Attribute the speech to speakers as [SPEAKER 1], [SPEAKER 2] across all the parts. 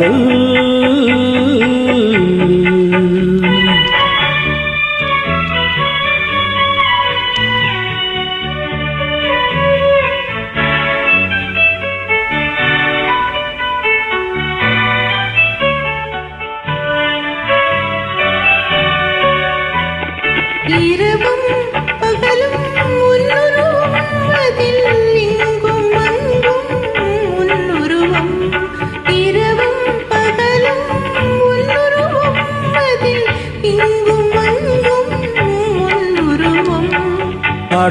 [SPEAKER 1] காதல்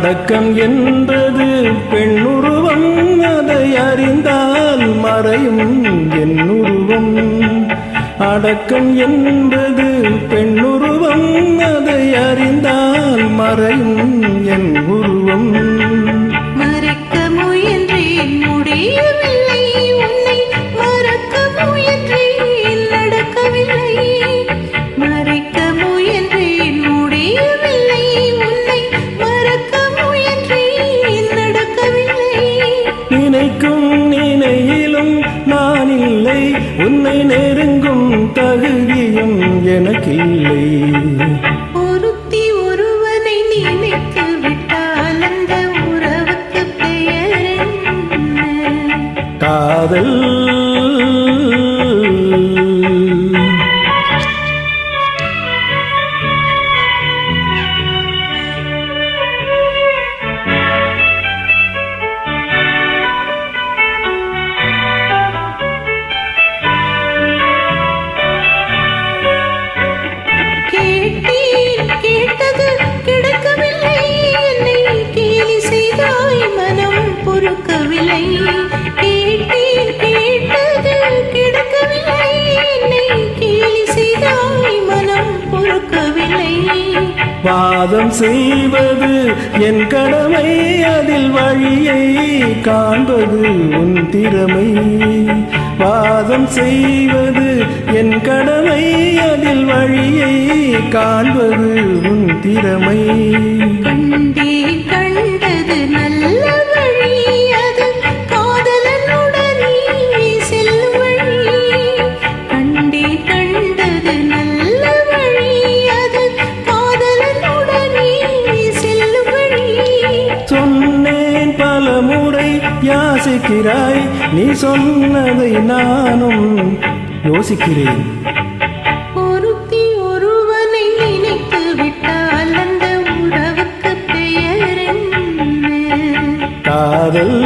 [SPEAKER 1] அடக்கம் என்பது பெண்ணுருவம். அதை அறிந்தால் மறையும் என்னுருவம். அடக்கம் என்பது பெண்ணுருவம். அதை அறிந்தால் மறையும் என் உருவம்
[SPEAKER 2] மறைக்க முயன்றேன் முடியவில்லை. உன்னை மறக்க முயன்றேன் நடக்கவில்லை.
[SPEAKER 1] தகுதியும் எனக்கில்லை.
[SPEAKER 2] ஒருத்தி ஒருவனை நினைத்து விட்டால் அந்த உறவுக்கு பெயர்
[SPEAKER 1] காதல் வாதம் செய்வது என் கடமை அதில் வழியை காண்பது உன் திறமை. வாதம் செய்வது என் கடமை அதில் வழியை காண்பது உன் திறமை. யாசிக்கிறாய். நீ சொன்னதை நானும் யோசிக்கிறேன்.
[SPEAKER 2] ஒருத்தி ஒருவனை நினைத்து விட்டால் அந்த உறவுக்கு பெயர்
[SPEAKER 1] காதல்